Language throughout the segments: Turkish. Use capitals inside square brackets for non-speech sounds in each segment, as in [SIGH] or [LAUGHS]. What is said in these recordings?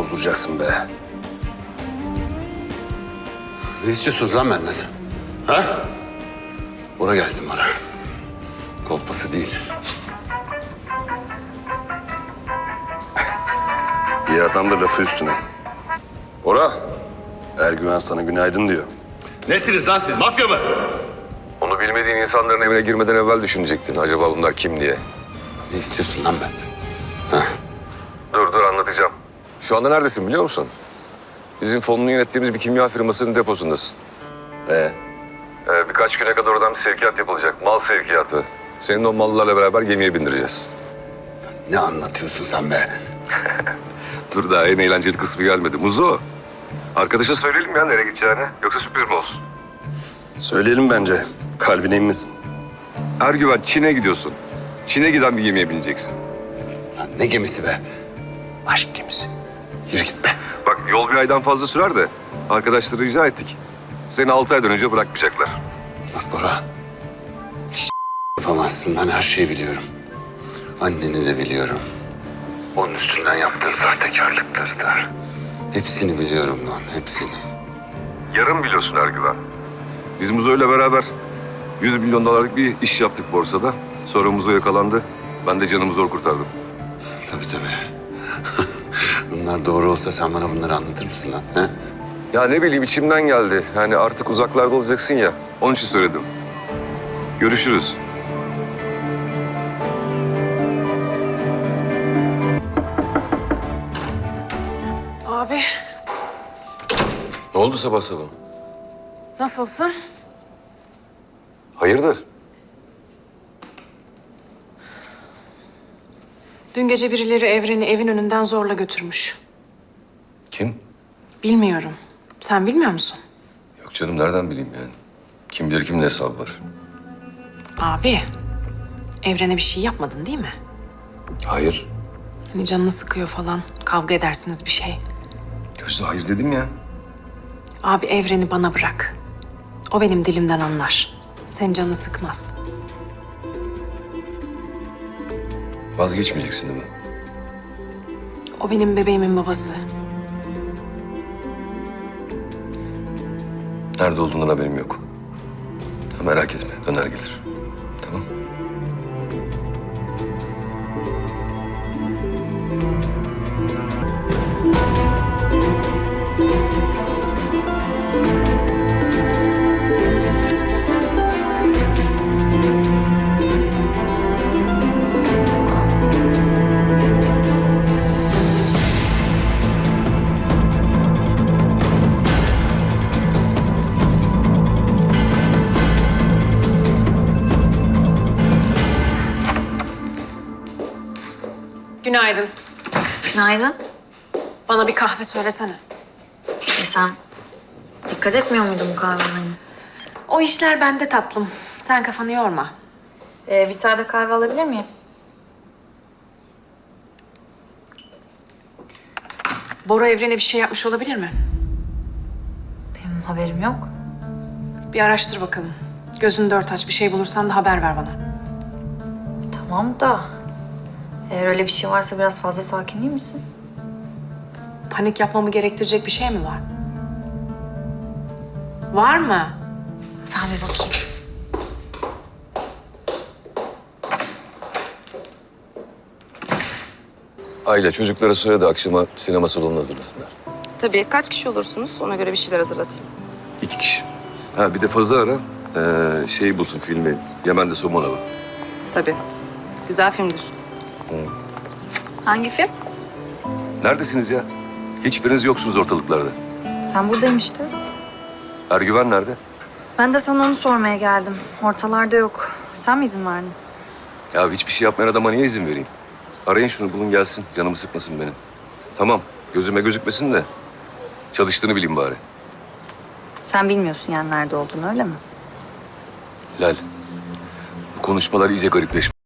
bozduracaksın be. Ne istiyorsunuz lan benden? Ha? Bora gelsin Bora. Kolpası değil. İyi adam da lafı üstüne. Bora, Ergüven sana günaydın diyor. Nesiniz lan siz? Mafya mı? Onu bilmediğin insanların evine girmeden evvel düşünecektin. Acaba bunlar kim diye. Ne istiyorsun lan benden? Şu anda neredesin biliyor musun? Bizim fonunu yönettiğimiz bir kimya firmasının deposundasın. Ee? birkaç güne kadar oradan bir sevkiyat yapılacak. Mal sevkiyatı. Senin o mallarla beraber gemiye bindireceğiz. Ne anlatıyorsun sen be? [LAUGHS] Dur daha en eğlenceli kısmı gelmedi. Muzo. Arkadaşa söyleyelim ya nereye gideceğini. Yoksa sürpriz mi olsun? Söyleyelim bence. Kalbine inmesin. Ergüven Çin'e gidiyorsun. Çin'e giden bir gemiye bineceksin. Lan ne gemisi be? Aşk gemisi. Yürü git be. Bak yol bir aydan fazla sürer de arkadaşları rica ettik. Seni altı aydan önce bırakmayacaklar. Bak Bora. Hiç yapamazsın. Ben her şeyi biliyorum. Anneni de biliyorum. Onun üstünden yaptığın sahtekarlıkları da. Hepsini biliyorum lan. Hepsini. Yarım biliyorsun Ergüven. Biz Muzo'yla beraber 100 milyon dolarlık bir iş yaptık borsada. Sonra Muzo yakalandı. Ben de canımı zor kurtardım. Tabii tabii. Bunlar doğru olsa sen bana bunları anlatır mısın lan? He? Ya ne bileyim içimden geldi. Yani artık uzaklarda olacaksın ya. Onun için söyledim. Görüşürüz. Abi Ne oldu sabah sabah? nasılsın? Hayırdır? Dün gece birileri Evren'i evin önünden zorla götürmüş. Kim? Bilmiyorum. Sen bilmiyor musun? Yok canım nereden bileyim yani. Kim bilir kimin hesabı var. Abi, Evren'e bir şey yapmadın değil mi? Hayır. Hani canını sıkıyor falan, kavga edersiniz bir şey. Gözde hayır dedim ya. Abi Evren'i bana bırak. O benim dilimden anlar. Senin canını sıkmaz. Vazgeçmeyeceksin değil mi? O benim bebeğimin babası. Nerede olduğundan haberim yok. Ha, merak etme döner gelir. Tamam. Günaydın. Günaydın. Bana bir kahve söylesene. E sen dikkat etmiyor muydun bu kahvelerine? O işler bende tatlım. Sen kafanı yorma. Ee, bir sade kahve alabilir miyim? Bora Evren'e bir şey yapmış olabilir mi? Benim haberim yok. Bir araştır bakalım. Gözünü dört aç. Bir şey bulursan da haber ver bana. Tamam da eğer öyle bir şey varsa biraz fazla sakin değil misin? Panik yapmamı gerektirecek bir şey mi var? Var mı? Ben bir bakayım. Aile çocuklara söyle de akşama sinema salonuna hazırlasınlar. Tabii. Kaç kişi olursunuz? Ona göre bir şeyler hazırlatayım. İki kişi. Ha bir de fazla ara. Ee, şeyi bulsun filmi. Yemen'de somon avı. Tabii. Güzel filmdir. Hangi film? Neredesiniz ya? Hiçbiriniz yoksunuz ortalıklarda. Ben buradayım işte. Ergüven nerede? Ben de sana onu sormaya geldim. Ortalarda yok. Sen mi izin verdin? Ya hiçbir şey yapmayan adama niye izin vereyim? Arayın şunu bulun gelsin. Canımı sıkmasın benim. Tamam gözüme gözükmesin de çalıştığını bileyim bari. Sen bilmiyorsun yani nerede olduğunu öyle mi? Lal. Bu konuşmalar iyice garipleşmiş.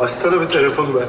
Açsana bir telefonu be.